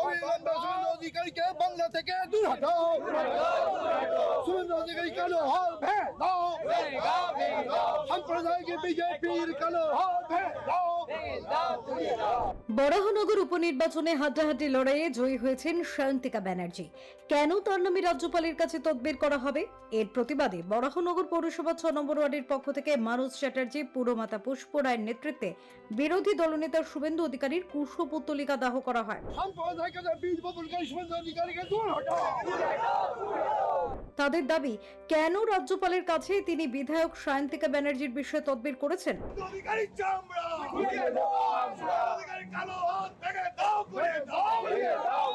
অবিলম্বে শুভেন্দু অধিকারীকে বাংলা থেকে দূর হটাও শুভেন্দু অধিকারী কেন হল ভেঙে দাও। সাম্প্রদায়িক বিজেপির কালো বরাহনগর উপনির্বাচনে হাড্ডাহাড্ডি লড়াইয়ে জয়ী হয়েছেন সায়ন্তিকা ব্যানার্জি। কেন তার নামে রাজ্যপালের কাছে তদবির করা হবে? এর প্রতিবাদে বরাহনগর পৌরসভা ছ নম্বর ওয়ার্ডের পক্ষ থেকে মানস চ্যাটার্জি পুরমাতা পুষ্প রায়ের নেতৃত্বে বিরোধী দলনেতা শুভেন্দু অধিকারীর কুশপুত্তলিকা দাহ করা হয়। সাম্প্রদায়িক বীজ বপুলকারী শুভেন্দু অধিকারীকে দূর হটাও। তাদের দাবি কেন রাজ্যপালের কাছে তিনি বিধায়ক সায়ন্তিকা ব্যানার্জির বিষয়ে তদবির করেছেন ভেঙে দাও করে দাও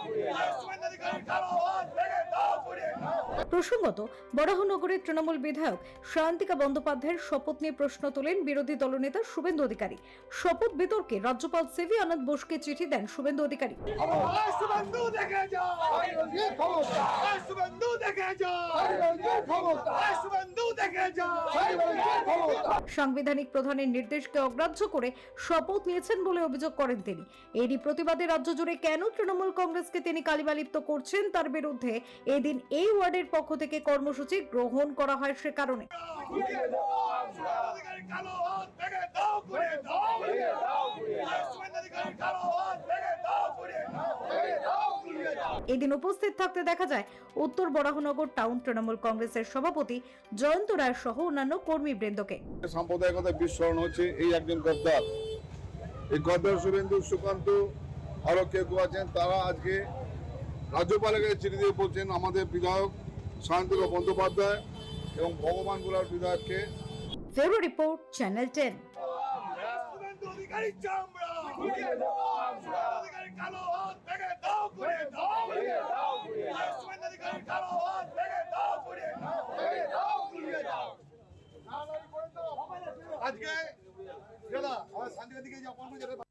শুভেন্দু অধিকারী কালো হাত ভেঙে দাও করে দাও প্রসঙ্গত, বরাহনগরের তৃণমূল বিধায়ক সায়ন্তিকা বন্দ্যোপাধ্যায়ের শপথ নিয়ে প্রশ্ন তোলেন বিরোধী দলনেতা শুভেন্দু অধিকারী। শপথ বিতর্কে রাজ্যপাল সেভি আনন্দ বোসকে চিঠি দেন শুভেন্দু অধিকারী। শুভেন্দু দেখে যাও আয় শুভেন্দু দেখে যাও আয় শুভেন্দু দেখে যাও সাংবিধানিক প্রধানের নির্দেশকে অগ্রাহ্য করে শপথ নিয়েছেন বলে অভিযোগ করেন তিনি। এরই প্রতিবাদে রাজ্য জুড়ে কেন তৃণমূল কংগ্রেসকে তিনি কালিমালিপ্ত করছেন তার বিরুদ্ধে এদিন এই ওয়ার্ডের পক্ষ থেকে কর্মসূচি গ্রহণ করা হয় সে কারণে অধিকারী কালো হাত ভেঙে দাও করে দাও আয় শুভেন্দু অধিকারী কালো হাত ভেঙে দাও করে দাও এদিন উপস্থিত থাকতে দেখা যায় উত্তর বরাহনগর টাউন তৃণমূল কংগ্রেসের সভাপতি জয়ন্ত রায় সহ অন্যান্য কর্মীবৃন্দকে সাম্প্রদায়িকতার বিস্মরণ হচ্ছে এই একজন গদ্দার এই গদ্দার শুভেন্দু সুকান্ত আরও কেউ কেউ আছেন তারা আজকে রাজ্যপালের কাছে চিঠি দিয়ে বলছেন আমাদের বিধায়ক শান্তিকা বন্দ্যোপাধ্যায় এবং ভগবান গোলার বিধায়ককে ফেরো রিপোর্ট চ্যানেল টেন অধিকারী চামড়া অধিকারী কালো হাত ভেঙে দাও করে দাও আয় শুভেন্দু অধিকারী কালো হাত ভেঙে দাও করে দাও আজকে দাদা আমার শান্তিকে দিকে যে অপমান করে